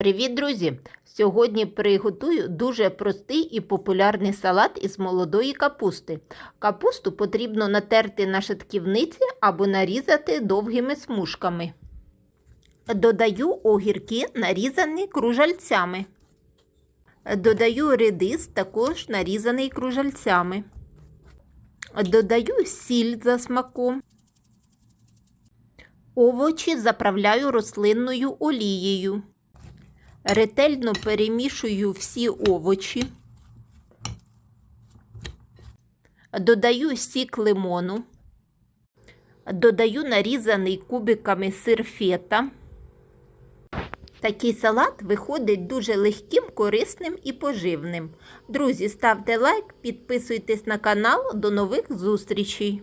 Привіт, друзі! Сьогодні приготую дуже простий і популярний салат із молодої капусти. Капусту потрібно натерти на шатківниці або нарізати довгими смужками. Додаю огірки, нарізані кружальцями. Додаю редис, також нарізаний кружальцями. Додаю сіль за смаком. Овочі заправляю рослинною олією. Ретельно перемішую всі овочі. Додаю сік лимону. Додаю нарізаний кубиками сир фета. Такий салат виходить дуже легким, корисним і поживним. Друзі, ставте лайк, підписуйтесь на канал. До нових зустрічей!